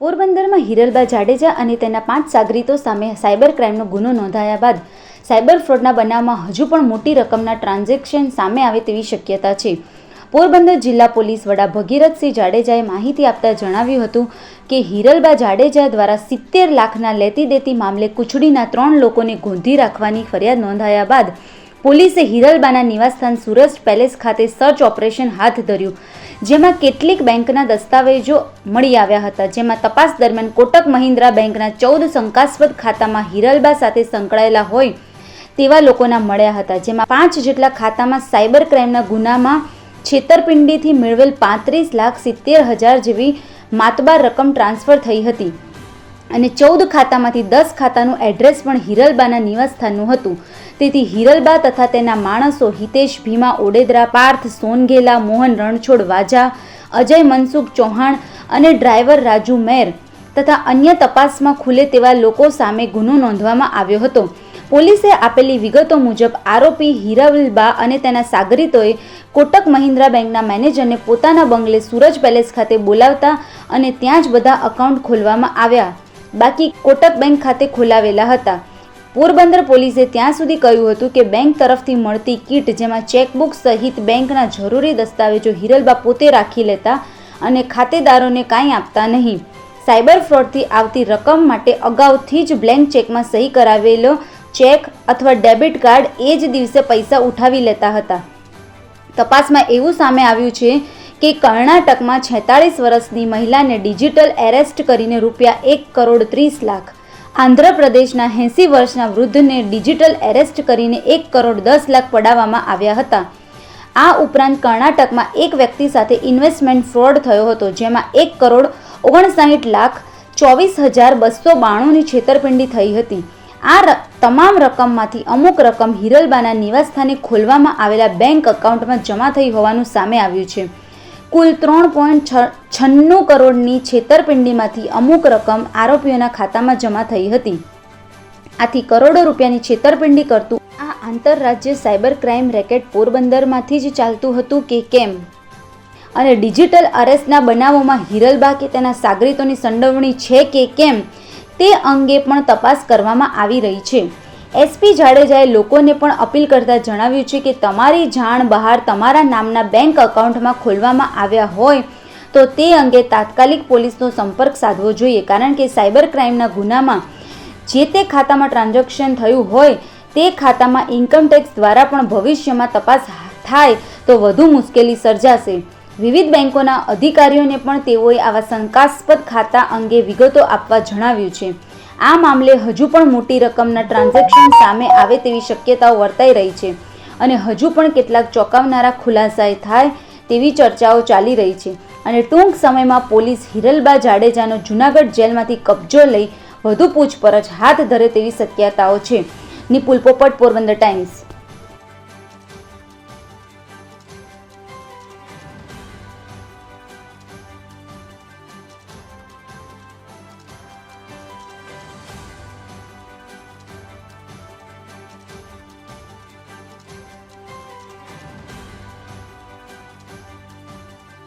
પોરબંદરમાં હિરલબા જાડેજા અને તેના પાંચ સાગરીતો સામે સાયબર ક્રાઇમનો ગુનો નોંધાયા બાદ સાયબર ફ્રોડના બનાવમાં હજુ પણ મોટી રકમના ટ્રાન્ઝેક્શન સામે આવે તેવી શક્યતા છે. પોરબંદર જિલ્લા પોલીસ વડા ભગીરથસિંહ જાડેજાએ માહિતી આપતા જણાવ્યું હતું કે હિરલબા જાડેજા દ્વારા સિત્તેર લાખના લેતી દેતી મામલે કુચડીના ત્રણ લોકોને ગોંધી રાખવાની ફરિયાદ નોંધાયા બાદ પોલીસે હિરલબાના નિવાસસ્થાન સુરજ પેલેસ ખાતે સર્ચ ઓપરેશન હાથ ધર્યું. જેમાં કેટલીક બેંકના દસ્તાવેજો મળી આવ્યા હતા. જેમાં તપાસ દરમિયાન કોટક મહિન્દ્રા બેંકના ચૌદ શંકાસ્પદ ખાતામાં હિરલબા સાથે સંકળાયેલા હોય તેવા લોકોના મળ્યા હતા. જેમાં પાંચ જેટલા ખાતામાં સાયબર ક્રાઇમના ગુનામાં છેતરપિંડીથી મેળવેલ પાંત્રીસ લાખ સિત્તેર હજાર જેવી માતબાર રકમ ટ્રાન્સફર થઈ હતી. અને ચૌદ ખાતામાંથી દસ ખાતાનું એડ્રેસ પણ હિરલબાના નિવાસસ્થાનનું હતું. તેથી હિરલબા તથા તેના માણસો હિતેશ ભીમા, ઓડેદરા, પાર્થ સોનગેલા મોહન રણછોડ, વાજા, અજય મનસુખ ચૌહાણ અને ડ્રાઈવર રાજુ મેર તથા અન્ય તપાસમાં ખુલે તેવા લોકો સામે ગુનો નોંધવામાં આવ્યો હતો. પોલીસે આપેલી વિગતો મુજબ આરોપી હિરલબા અને તેના સાગરીતોએ કોટક મહિન્દ્રા બેંકના મેનેજરને પોતાના બંગલે સુરજ પેલેસ ખાતે બોલાવતા અને ત્યાં જ બધા અકાઉન્ટ ખોલવામાં આવ્યા. બાકી કોટક બેંક ખાતે ખોલાવેલા હતા. પોરબંદર પોલીસે ત્યાં સુધી કહ્યું હતું કે બેંક તરફથી મળતી કીટ જેમાં ચેકબુક સહિત બેંકના જરૂરી દસ્તાવેજો હિરલબા પોતે રાખી લેતા અને ખાતેદારોને કાંઈ આપતા નહીં. સાયબર ફ્રોડથી આવતી રકમ માટે અગાઉથી જ બ્લેન્ક ચેકમાં સહી કરાવેલો ચેક અથવા ડેબિટ કાર્ડ એ જ દિવસે પૈસા ઉઠાવી લેતા હતા. તપાસમાં એવું સામે આવ્યું છે કે કર્ણાટકમાં છેતાળીસ વર્ષની મહિલાને ડિજિટલ એરેસ્ટ કરીને રૂપિયા એક કરોડ ત્રીસ લાખ. આંધ્રપ્રદેશના એંસી વર્ષના વૃદ્ધને ડિજિટલ એરેસ્ટ કરીને એક કરોડ દસ લાખ પડાવવામાં આવ્યા હતા. આ ઉપરાંત કર્ણાટકમાં એક વ્યક્તિ સાથે ઇન્વેસ્ટમેન્ટ ફ્રોડ થયો હતો, જેમાં એક કરોડ ઓગણસાઠ લાખ ચોવીસ હજાર બસો બાણુંની છેતરપિંડી થઈ હતી. આ તમામ રકમમાંથી અમુક રકમ હિરલબાના નિવાસસ્થાને ખોલવામાં આવેલા બેંક એકાઉન્ટમાં જમા થઈ હોવાનું સામે આવ્યું છે. કુલ ત્રણ પોઈન્ટ છન્નું કરોડની છેતરપિંડીમાંથી અમુક રકમ આરોપીઓના ખાતામાં જમા થઈ હતી. આથી કરોડો રૂપિયાની છેતરપિંડી કરતું આ આંતરરાજ્ય સાયબર ક્રાઇમ રેકેટ પોરબંદરમાંથી જ ચાલતું હતું કે કેમ? અને ડિજિટલ અરેસ્ટના બનાવોમાં હિરલબા કે તેના સાગરીતોની સંડોવણી છે કે કેમ? તે અંગે પણ તપાસ કરવામાં આવી રહી છે. એસપી જાડેજાએ લોકોને પણ અપીલ કરતા જણાવ્યું છે કે તમારી જાણ બહાર તમારા નામના બેંક એકાઉન્ટમાં ખોલવામાં આવ્યા હોય તો તે અંગે તાત્કાલિક પોલીસનો સંપર્ક સાધવો જોઈએ. કારણ કે સાયબર ક્રાઇમના ગુનામાં જે તે ખાતામાં ટ્રાન્ઝેક્શન થયું હોય, તે ખાતામાં ઇન્કમટેક્સ દ્વારા પણ ભવિષ્યમાં તપાસ થાય તો વધુ મુશ્કેલી સર્જાશે. વિવિધ બેંકોના અધિકારીઓને પણ તેઓએ આવા શંકાસ્પદ ખાતા અંગે વિગતો આપવા જણાવ્યું છે. આ મામલે હજુ પણ મોટી રકમના ટ્રાન્ઝેક્શન સામે આવે તેવી શક્યતાઓ વર્તાઈ રહી છે અને હજુ પણ કેટલાક ચોંકાવનારા ખુલાસાએ થાય તેવી ચર્ચાઓ ચાલી રહી છે અને ટૂંક સમયમાં પોલીસ હિરલબા જાડેજાનો જૂનાગઢ જેલમાંથી કબજો લઈ વધુ પૂછપરછ હાથ ધરે તેવી શક્યતાઓ છે. નિપુલ પોપટ, પોરબંદર ટાઈમ્સ.